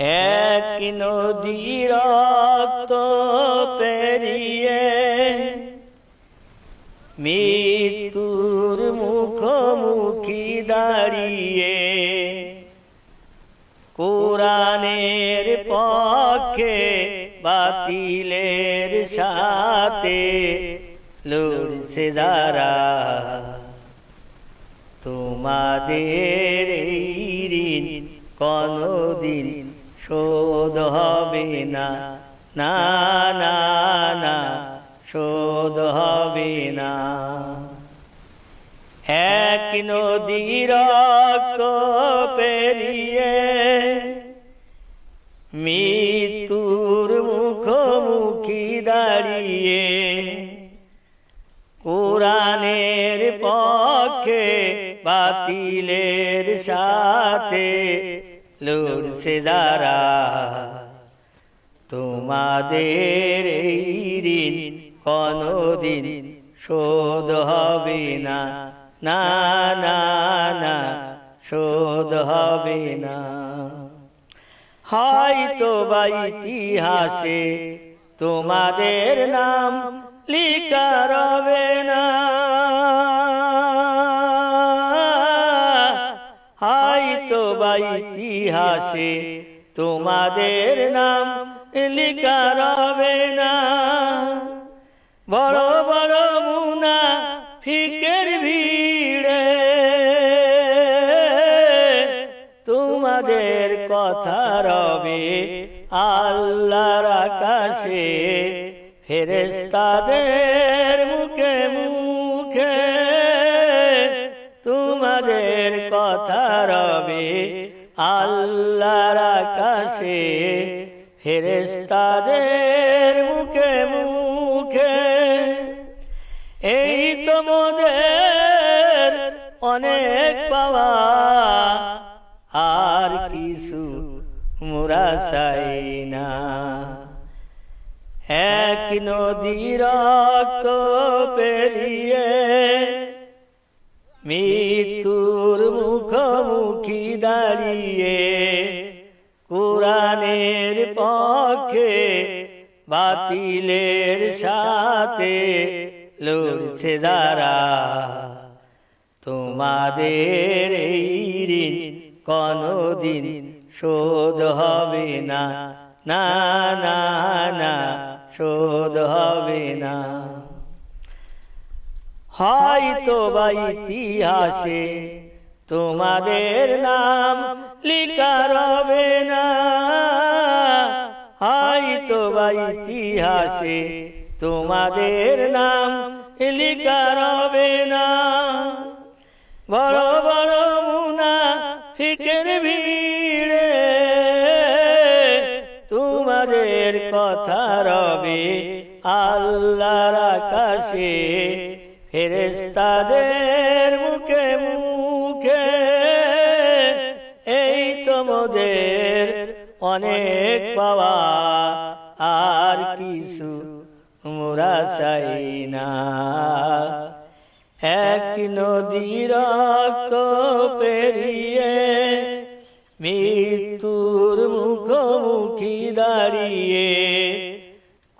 এক নদী রক্ত পেরিয়ে মৃত্যুর মুখোমুখি দাঁড়িয়ে কোরআনের পক্ষে বাতিলের সাথে লড়ছে যারা। তোমাদের এই ঋণ কোনদিন শোধ হবে না। না না না, শোধ হবে না। এক নদীর পেরিয়ে মৃত্যুর মুখোমুখি দাঁড়িয়ে কোরআনের পক্ষে বাতিলের সাথে লড়ছে যারা। তোমাদের এই ঋণ কোনদিন শোধ হবে না। না না না, শোধ হবে না। হয়তো বা ইতিহাসে তোমাদের নাম লিখা রবে ইতিহাসে তোমাদের নাম লিখা রবে না। বড় বড় মুনা ফিকের ভিড়ে তোমাদের কথা রবে আল্লাহর আকাশে ফেরেস্তাদের আল্লাহর আকাশে ফেরেস্তাদের মুখে মুখে। এই তোমাদের অনেক পাওয়া, আর কিছু মোরা চাই না। এক নদীর পেরিয়ে মুখোমুখি দাঁড়িয়ে কোরআনের পক্ষে বাতিলের সাথে লড়ছে যারা। তোমাদের এই ঋণ কোনদিন শোধ হবে না। না না না, শোধ হবে না। হয়তো বা ইতিহাসে তোমাদের নাম লিখা রবে না। হয়তো বা ইতিহাসে তোমাদের নাম লিখা রবে না। বড় বড় মুনা ফিকের ভিড়ে তোমাদের কথা রবে আল্লাহর আকাশে। ফেরেস্তাদের অনেক পাওয়া, আর কিছু মোরা চাই না। এক নদী রক্ত পেরিয়ে মৃত্যুর মুখোমুখি দাঁড়িয়ে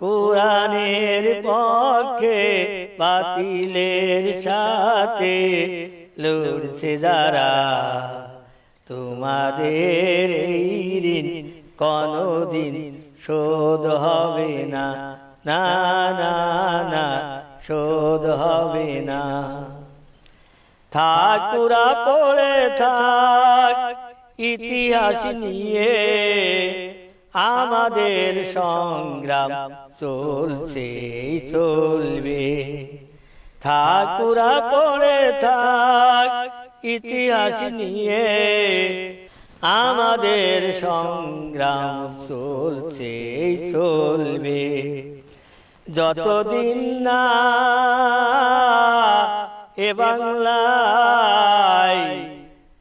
কোরআনের পক্ষে বাতিলের সাথে লড়ছে যারা। তোমাদের এই ঋণ কোনদিন শোধ হবে না। না না না, শোধ হবে না। ঠাকুরা পড়ে থাক, ইতিহাস নিয়ে আমাদের সংগ্রাম চলছে, চলবে। ঠাকুরা পড়ে থাক, ইতিহাস নিয়ে আমাদের সংগ্রাম চলছে, চলবে। যতদিন না এ বাংলায়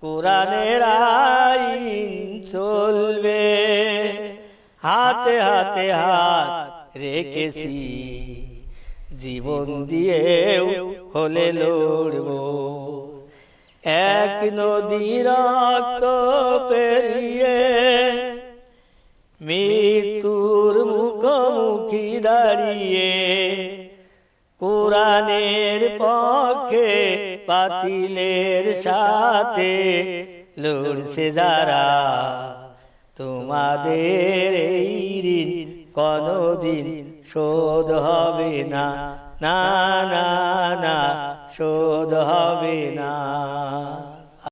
কোরআনের আইন চলবে, হাতে হাতে হাত রেখেছি, জীবন দিয়েও হলে লড়ব। এক নদীর পেরিয়ে মৃত্যুর মুখোমুখি দাঁড়িয়ে কোরআনের পক্ষে পাতিলের সাথে লড়ছে যারা। তোমাদের এই ঋণ কোনদিন শোধ হবে না। না না না শোধ হবে না।